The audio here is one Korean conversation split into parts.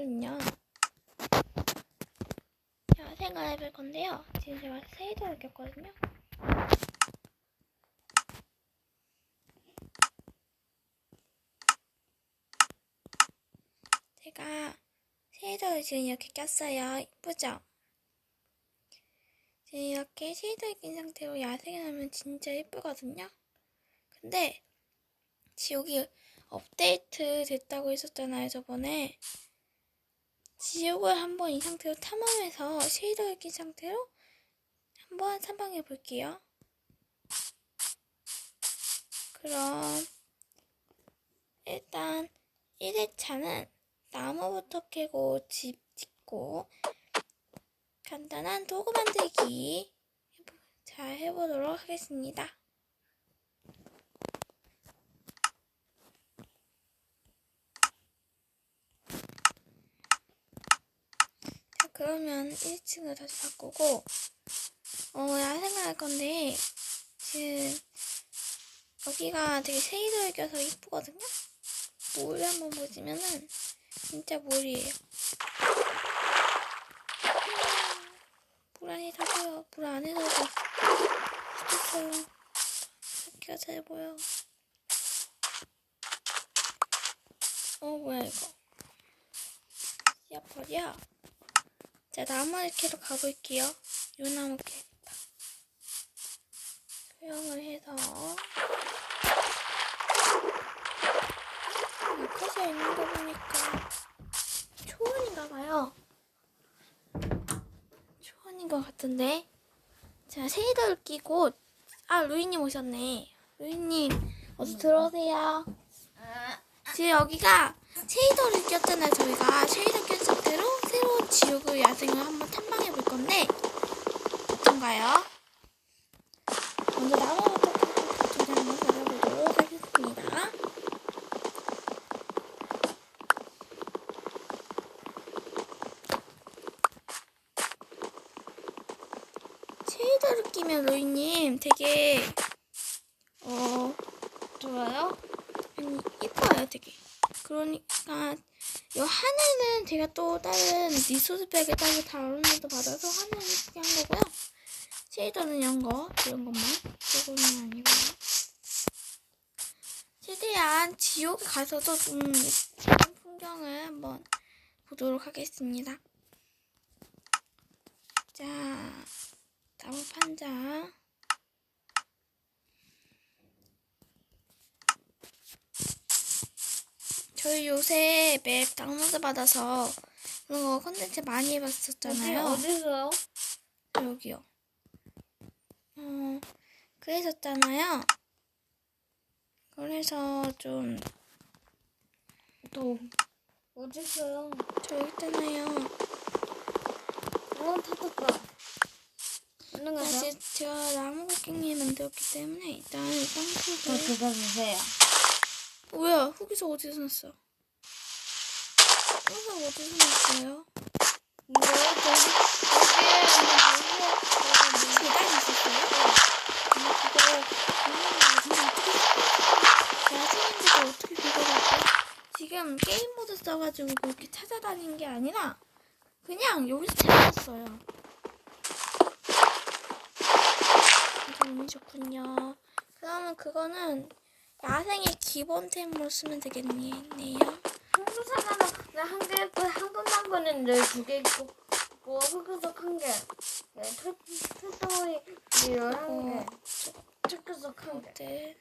오늘은요. 야생을 해볼 건데요. 지금 제가 세이드를 꼈거든요. 제가 쉐이더를 지금 이렇게 꼈어요. 이쁘죠? 지금 이렇게 쉐이더 낀 상태로 야생을 하면 진짜 예쁘거든요. 근데 지옥이 업데이트 됐다고 했었잖아요, 저번에. 지옥을 한번 이 상태로 탐험해서 쉐이더를 낀 상태로 한번 탐방해 볼게요. 그럼 일단 1회차는 나무부터 캐고 집 짓고 간단한 도구 만들기 자 해보도록 하겠습니다. 자 그러면 1층을 다시 바꾸고 어 야생을 할 건데 지금 여기가 되게 쉐이더를 껴서 이쁘거든요. 물 한번 보시면은 진짜 물이에요. 물 안에다고요. 물 안에다가 있어요. 이렇게가 잘 보여. 어 뭐야 이거? 야 버려. 자 나무 캐로 가볼게요. 요 나무 캐겠다. 수영을 해서 아카시아 있는 거 보니까 초원인가 봐요. 초원인 것 같은데. 자, 쉐이더를 끼고, 아, 루이님 오셨네. 루이님, 어서 들어오세요. 지금 여기가 쉐이더를 꼈잖아요, 저희가. 쉐이더 낀 상태로 새로운 지옥의 야생을 한번 탐방해 볼 건데, 어떤가요? 먼저 나무부터 조리 한번 받아보도록 하겠습니다. 쉐이더를 끼면 로이님 되게 어 좋아요? 아니 이뻐요 되게 그러니까 이 하늘은 제가 또 다른 리소스백을 따로 다운로드 받아서 이쁘게 한 거고요. 쉐이더는 이런 거 이런 것만. 이거는 아니고요. 최대한 지옥에 가서도 좀 예쁜 풍경을 한번 보도록 하겠습니다. 자 나무 판자. 저희 요새 맵 다운로드 받아서 그런 거 컨텐츠 많이 해봤었잖아요. 어디서요? 여기요. 어, 그랬었잖아요. 그래서 좀, 또 어디서요? 저 있잖아요. 어 타졌다. 있는 거죠? 사실 제가 나무 곡괭이 만들었기 때문에 일단 저 땅속에. 그거 주세요. 뭐야, 후기서 어디서 났어? 후기서 어디서 났어요? 이거 저기 여기에 계단 있었어요? 그거 야생인데도 어떻게 그걸 할까? 지금 게임 모드 써가지고 그렇게 찾아다니는 게 아니라 그냥 여기서 찾았어요. 너무 좋군요. 그러면 그거는 야생의 기본템으로 쓰면 되겠네요. 나한 개 있고 한 번만 거는 열두개 있고 뭐 흑흑석 한 개. 네, 틀 틀덩이 열한 개. 특급석 한 개. 어때?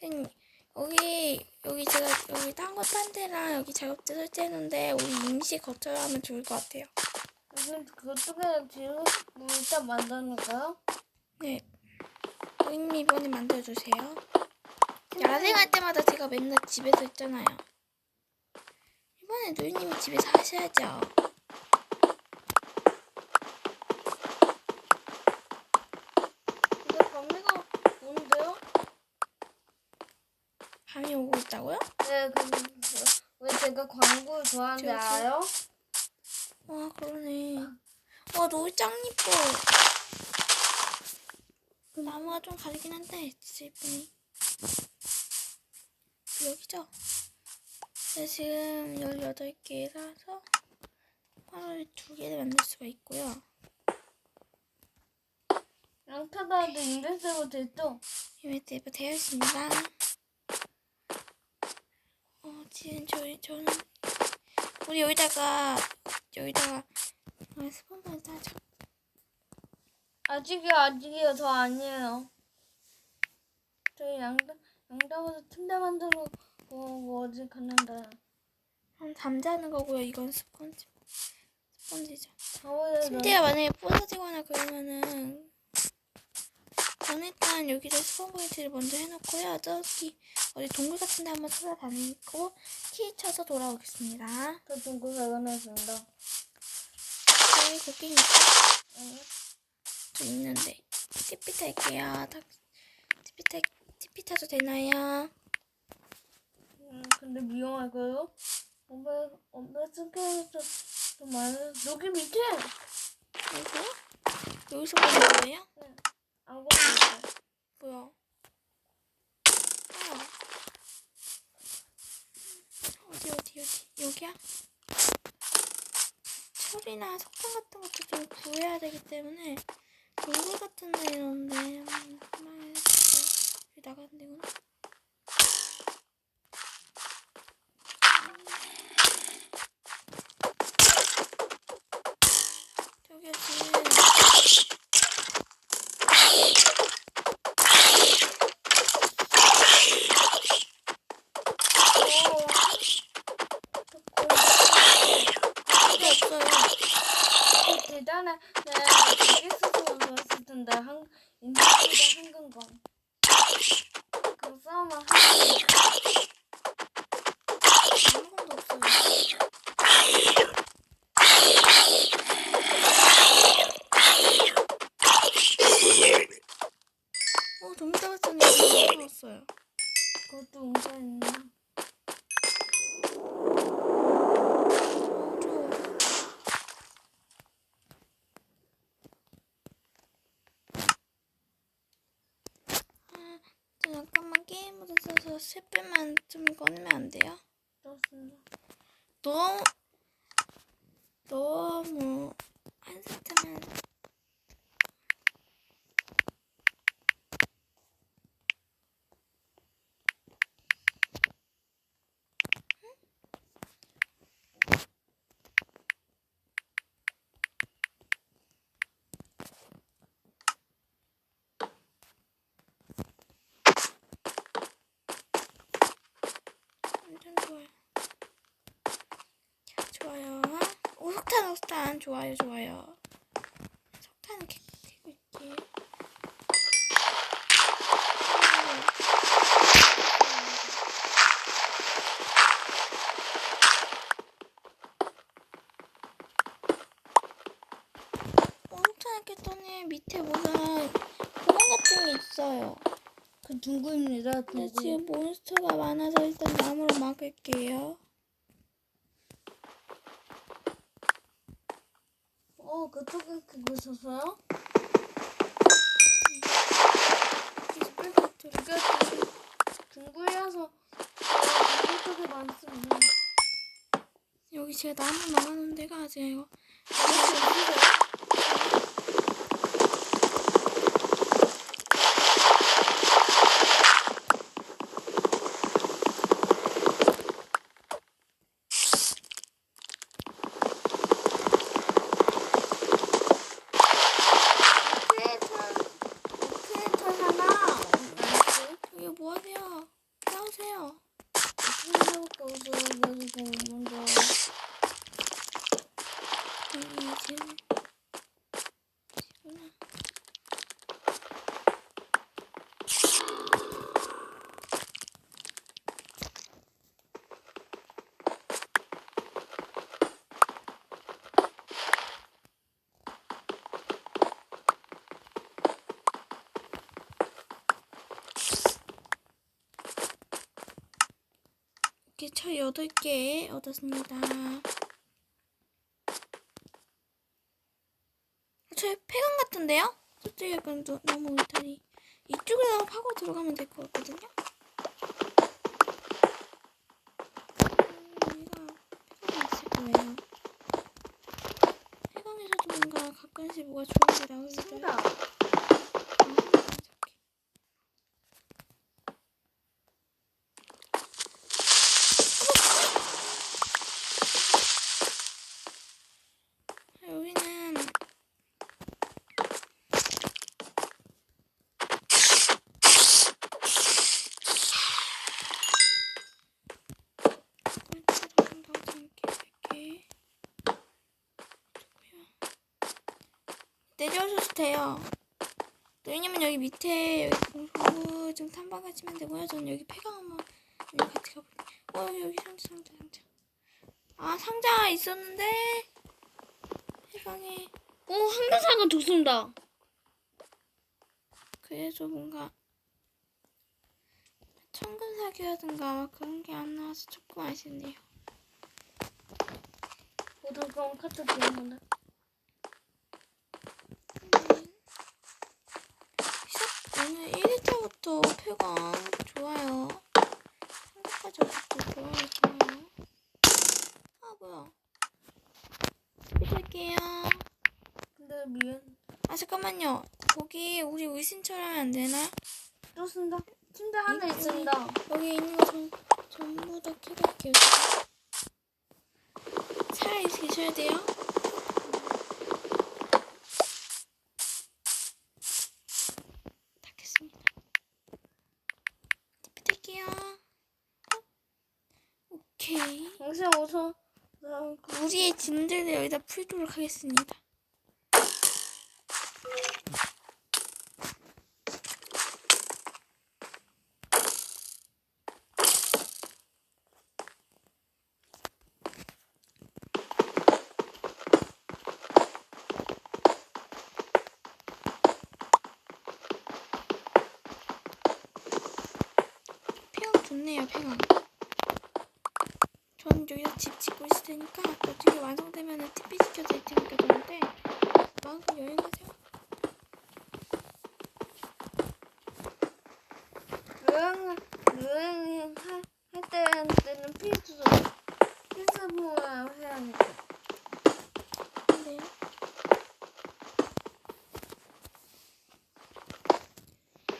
선생님, 여기 여기 제가 여기 딴거 딴 데랑 여기 작업대 설치했는데 우리 임시 거처를 하면 좋을 것 같아요. 그럼 그것도 그냥 뒤로 뭐 일단 만드니까요. 네. 선생님 이번에 만들어주세요. 야생할 때마다 제가 맨날 집에서 있잖아요. 이번에 누이님이 집에서 하셔야죠. 근데? 밤이 오고 있다고요? 네, 그, 왜 제가 광고 좋아하는지 저기. 알아요? 와 그러네. 와 노을 짱 이뻐. 나무가 좀 가리긴 한데 진짜 이쁘네. 여기죠? 네, 지금 18개 사서 하루에 두 개를 만들 수가 있고요. 양타다도 인벤스로 됐죠? 이벤트가 되어 있습니다. 어, 지금 저희, 저는, 우리 여기다가, 여기다가, 아, 스폰을 따자. 아직이요, 아직이요. 저 아니에요. 저희 양다, 양다워서 침대 만들어 뭐 어디 갔는데. 한 잠자는 거고요. 이건 스펀지, 스펀지죠. 저번에 침대가 만약에 부서지거나 그러면은, 저는 일단 여기다 스폰 포인트를 먼저 해놓고요. 저기, 어디 동굴 같은 데 한번 찾아다니고, 키 쳐서 돌아오겠습니다. 저 중고 발견했습니다. 저희 고객님 있어요? 아니요? 좀 있는데 TP 탈게요. 탁- TP 탈 TP 타도 되나요? 음, 근데 위험할까요? 엄마, 엄마 스케일도 좀 많이, 여기 밑에! 여기서? 여기서 보는 거예요? 네, 아무것도 없어요. 뭐야? 아. 어디 어디 어디 여기야? 철이나 석탄 같은 것도 좀 구해야 되기 때문에 동굴 같은 데 이런데. 여기 나가는 데구나. 없어요. 대단한, 네, 되게 스스로 좋았을 텐데, 한, 인터넷에 한근건. 그 싸움은 한 아무것도 없어요. 어, 좀비 잡았더니 잡았어요. 그것도 운전했나? 저 아, 저 잠깐만 게임 모드 써서 스페만 좀 꺼내면 안 돼요? 좋습니다. 너무 너무 한 세트만 완전 좋아요. 좋아요. 오, 석탄, 석탄. 좋아요, 좋아요. 어, 석탄을 깼더니 밑에 무슨 구멍 같은 게 있어요. 그 둥구입니다, 근데 둥구. 지금 몬스터가 많아서 일단 나무로 막을게요. 어, 그쪽에 그거 있었어요? 스플카트로. 그게 둥구여서 둥구 쪽에 많습니다. 여기 제가 나무 나가는 데가 제가 이거 크레이터 하나. 저기 뭐 하세요? 싸우세요. 크레이터밖에 없어요. 그래서 먼저. 여기 지금 지구나. 철 8개 얻었습니다. 저 폐광 같은데요? 저쪽에 약간 너, 너무 울타리. 이쪽에다가 파고 들어가면 될 것 같거든요? 음, 여기 밑에 여기 공부 좀 탐방하시면 되고요. 저는 여기 폐강 한번 여기 같이 가볼게요. 어 여기 상자 상자 상자. 있었는데 폐강에 오 항공사가 좋습니다. 그래서 뭔가 천근 사기라든가 그런 게 안 나와서 조금 아쉽네요. 그럼 카트 드립니다. 시작 오늘 1일차부터 폐광 좋아요. 한국까지 어떻게 좋아요 좋아요. 아 뭐야? 부탁할게요. 근데 미안. 아 잠깐만요. 거기 우리 울신처럼 안 되나? 좋습니다. 침대 하나 이- 있습니다. 여기 있는 거 전, 전부 다 켜갈게요. 살아 계셔야 돼요. 닫겠습니다. 부탁해요. 오케이. 당신 어서 나 우리의 짐들을 여기다 풀도록 하겠습니다. 폐광 좋네요, 폐광. 저는 여기서 집 짓고 있을 테니까 나중에 완성 되면 TP 시켜드릴 테니까 저한테 마음껏 여행하세요. 여행 여행 할, 할 때는 때는 필수 필수부야 해야 돼. 네.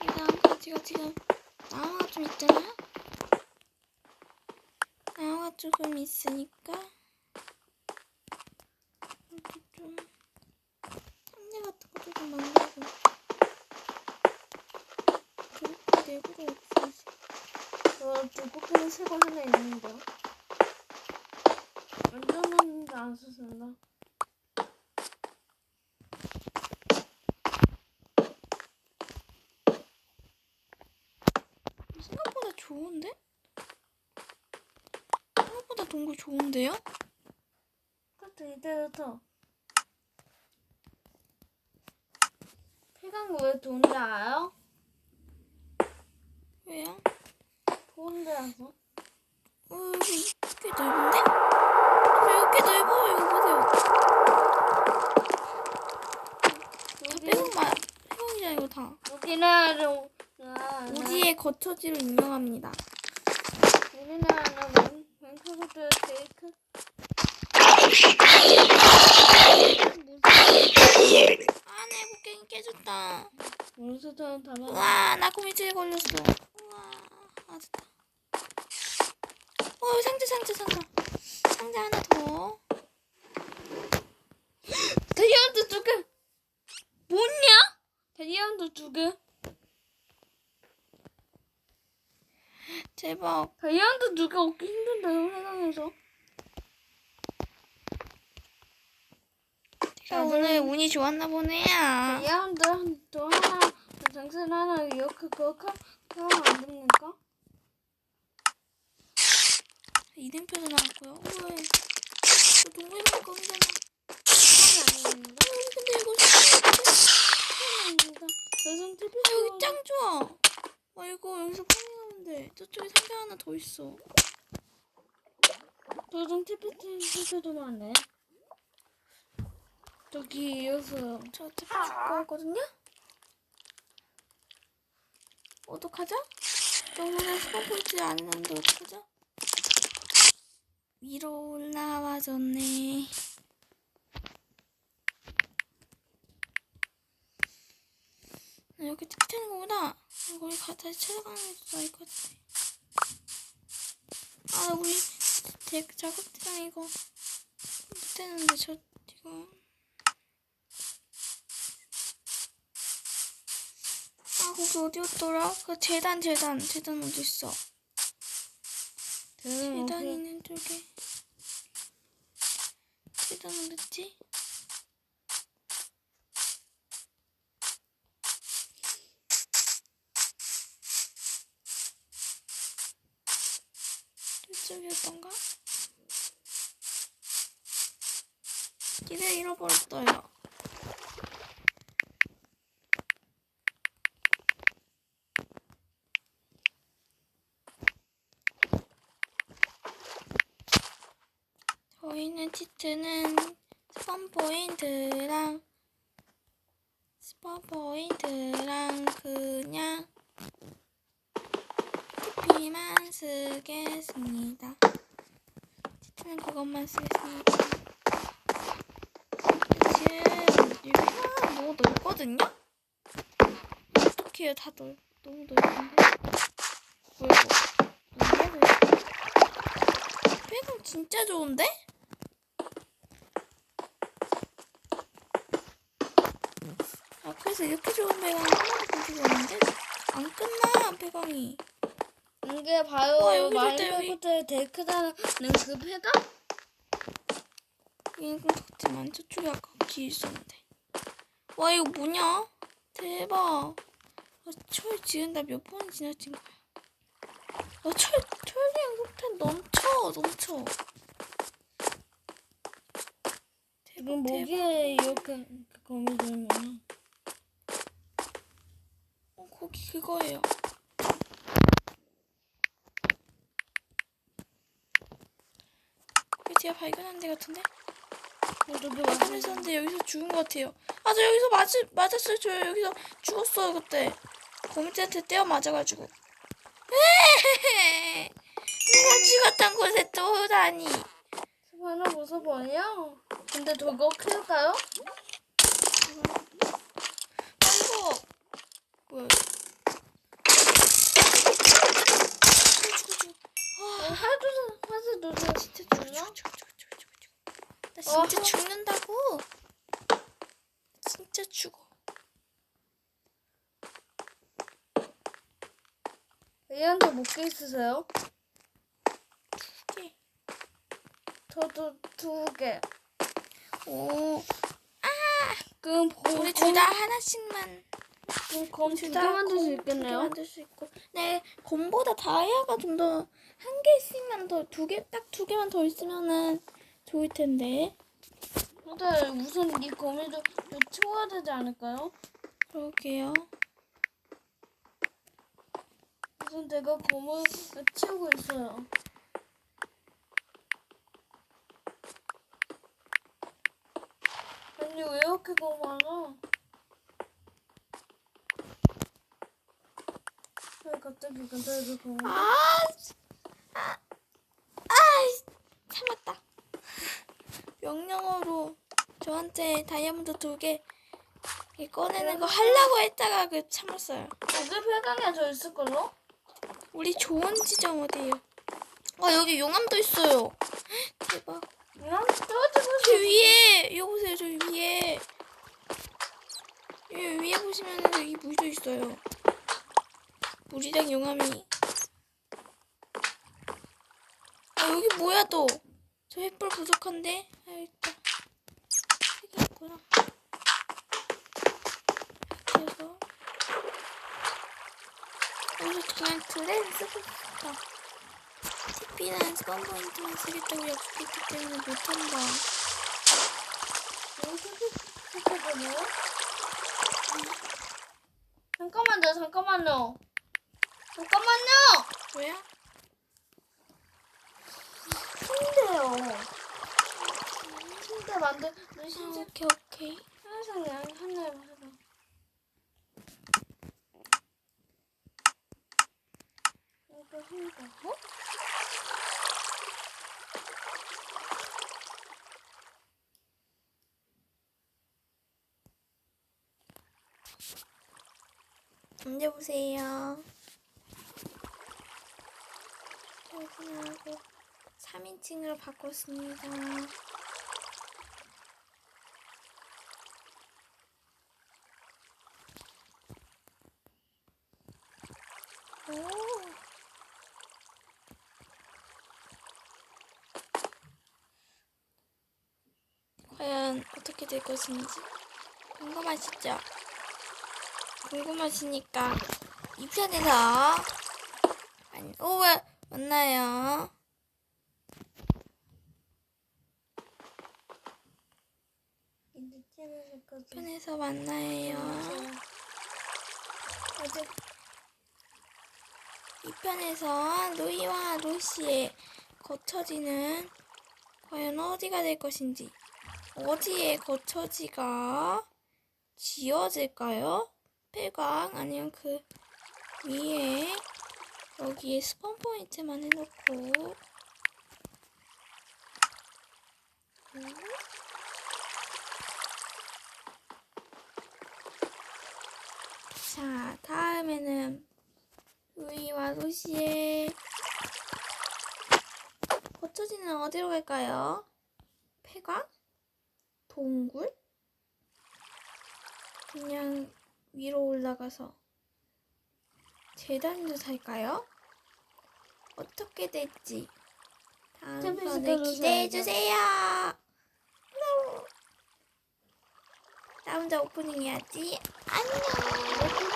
일단 가지가 지금 나무가 좀 있잖아요. 나무가 조금 있으니까 이렇게 좀 상자 같은 것도 좀 만들고 그렇게 내부가 없어지. 저 두꺼비는 새거 하나 있는데요. 완전한데 안 썼습니다. 생각보다 좋은데? 생각보다 동굴 좋은데요? 카트 이때부터 폐광구 왜 좋은지 알아요? 왜요? 좋은 데 라서. 어, 여기 꽤 넓은데? 이거 이거 아, 우리의 거처지로 유명합니다. 우리나라는 왼쪽부터 케이크 아, 내 곡괭이 깨졌다. 우와, 나 고미줄에 걸렸어. 우와, 아, 됐다. 어, 상자, 상자, 상자. 상자 하나 더. 다이아몬드 두 개. 뭐냐? 다이아몬드 두 개. 대박. 다이아몬드 두개 얻기 힘든데요, 세상에서. 제가 오늘 운이 좋았나 보네요. 다이아몬드 한, 또 하나, 장신 하나 이렇게 그렇게 하면 안 됩니까? 이름표도 나왔고요. 우와, 저 동물 먹거든요. 하면 안 됩니다. 근데 이거 됩니다. 대신 TV 아, 여기 짱 좋아. 아 이거 여기서 파밍하면 돼. 저쪽에 상자 하나 더 있어. TV TV도 많네. 저기 이어서 저 어차피 줄 거거든요. 어떡하죠? 스폰 포인트 안 했는데 어떡하죠? 위로 올라와줬네. 아, 여기 타는 거구나. 아, 가, 다시 찾아가는 게 나을 것 같아. 아, 우리 대, 작업대장 이거 못했는데 저 이거 아 거기 어디였더라? 그 재단 재단 재단 어디 있어? 계단 있는 쪽에 계단 어딨지? 이쪽이었던가? 길을 잃어버렸어요. 저희는 치트는 스폰 포인트랑 스폰 포인트랑 그냥 TP만 쓰겠습니다. 치트는 그것만 쓰겠습니다. 지금 유리가 너무 넓거든요? 어떡해요, 다 넓, 너무 넓은데? 뭐야, 이거. 배경 진짜 좋은데? 아, 그래서 이렇게 좋은 번도 본 적이 없는데? 안 끝나, 배경이. 이게 있다, 여기. 마인크래프트의 데크다는 그 패가? 이건 같지만 저쪽에 아까 길 있었는데. 와 이거 뭐냐? 대박. 아, 철 지은다 몇번 지나친 거야. 아, 철 철이랑 석탄 넘쳐 넘쳐. 대박. 목에 이렇게 거미 들면 어, 거기 그거예요. 제가 발견한 데 같은데? 어떻게 발견했었는데 여기서 죽은 것 같아요. 아, 저 여기서 맞, 맞았어요. 저 여기서 죽었어요, 그때. 거미한테 떼어 맞아가지고. 에헤헤. 내가 죽었던 곳에 또 오다니. 스파이너 모습 아니야? 근데 저거 클까요? 아이고. 뭐야. 죽어, 죽어. 와, 하도 화세 노세 진짜 죽어. 나 진짜 어. 죽는다고. 진짜 죽어. 얘한테 목게 있으세요? 개. 저도 두 개. 오, 그럼 거, 우리 둘 다 하나씩만. 그럼 검둘 두개 다 만들 수곰 있겠네요. 두개 만들 수 있고. 네, 곰보다 다이아가 좀 더 한 개씩만 더두 개 딱 두 개만 더 있으면은 좋을 텐데. 근데 우선 이 거미도 좀 치워야 되지 않을까요? 그러게요. 우선 내가 검을 치우고 있어요. 아니 왜 이렇게 검 많아? 왜 갑자기 근데 검? 아, 아, 참았다. 명령어로 저한테 다이아몬드 두 개 꺼내는 거 하려고 했다가 그 참았어요. 여기 폐강에 저 있을걸요? 우리 좋은 지점 어디예요? 아 여기 용암도 있어요. 대박. 그냥 떨어지고 저 위에 이거 보세요 저 위에 여기 위에 보시면 여기 물도 있어요 물이랑 용암이. 아 여기 뭐야 또 저 횃불 부족한데? 아 있다. 여기 있구나. 이렇게 해서 여기서 그냥 드레인 쓰고 싶다. TP는 스폰 포인트만 쓰겠다고 약속했기 때문에 못한다. 잠깐만요. 잠깐만요, 잠깐만요. 잠깐만요. 뭐야? 침대요. 침대 만들, 아, 신체 오케이 오케이 항상 양 하나에 하나. 이거 힘들어. 어? 앉아보세요 퇴근하고 3인칭으로 바꿨습니다 오. 과연 어떻게 될 것인지 궁금하시죠? 것 같아. 편에서 만나요. 편에서 만나요. 이 편에서 로이와 로시의 거처지는 과연 어디가 될 것인지 어디에 거처지가 지어질까요? 폐광 아니면 그 위에 여기에 스폰 포인트만 해놓고 음. 자 다음에는 루이와 루시의 거처지는 어디로 갈까요? 폐광? 동굴? 그냥 위로 올라가서 계단도 살까요? 어떻게 될지 다음번에 기대해주세요. 나 혼자 오프닝 해야지. 안녕.